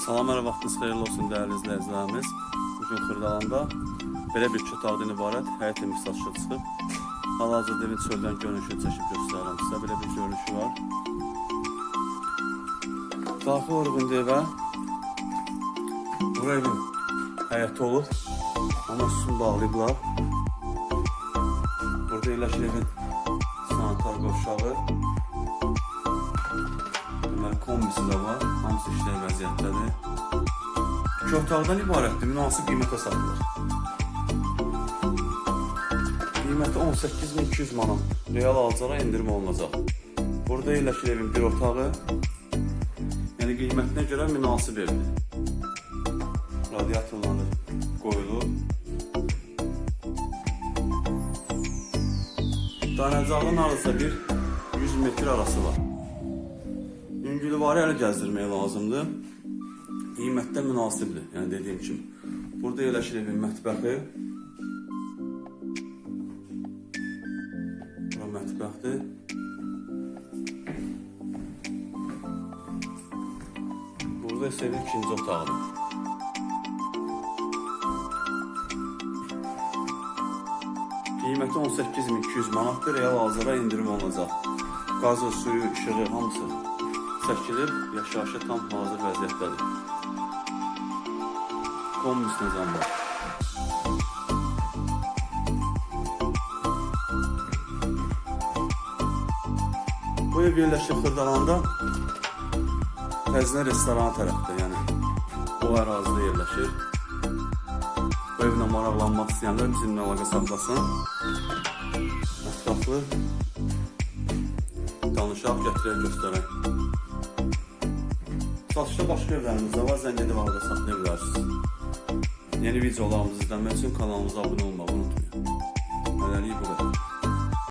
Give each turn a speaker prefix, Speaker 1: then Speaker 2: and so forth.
Speaker 1: Salam hər vaxtınız xeyirli olsun dəyərli izləyicilərimiz. Bugün Xırdalanda belə bir çotaqdan ibarət həyət satışa çıxıb. Hal-hazırda evin çöldən görünüşünü çəkib göstərirəm sizə. Belə bir görünüşü var. Daxil oluruq indi evə. Bura evin həyəti olub. Amma üstünü bağlayıblar. Burada yerləşir evin sanitar qovşağı. Kombisi də var. Hamısı işlər vəziyyətdədir. İki otaqdan ibarətdir. Münasib qiymətə satılır. Qiyməti 18200 manat. Real alıcılara endirim olunacaq. Burada yerləşir evin bir otağı. Yəni qiymətinə görə münasib evdir. Radiatorları qoyulub. Dayanacağın arası bir 100 metr arası var. Yüngülvarı əli gəzdirmək lazımdır. Qiymətdə münasibdir, yəni dediyim kimi. Burada yerləşir evin mətbəxi. Bura mətbəxdir. Burada isə evin ikinci otağıdır. Qiyməti 18200 manatdır, real hazıra endirim olunacaq. Qazı, suyu, işığı hamısı çəkilib, yaşayışı tam hazır vəziyyətdədir. Kombis nizam. Bu ev yerləşir Xırdalanda Xəzinə restoranı tərəfdə, yəni o ərazidə yerləşir. Bu evlə maraqlanmaq istəyənlər bizimlə əlaqə saxlasın. Ətraflı danışaq, gətirək, göstərək. Satışda başqa evlərimiz də var. Zəngədə mağazada satın evlərsiniz. Yeni videolarımızı izləmək üçün kanalımıza abunə olmağı unutmayın. Hələlik bu qədər.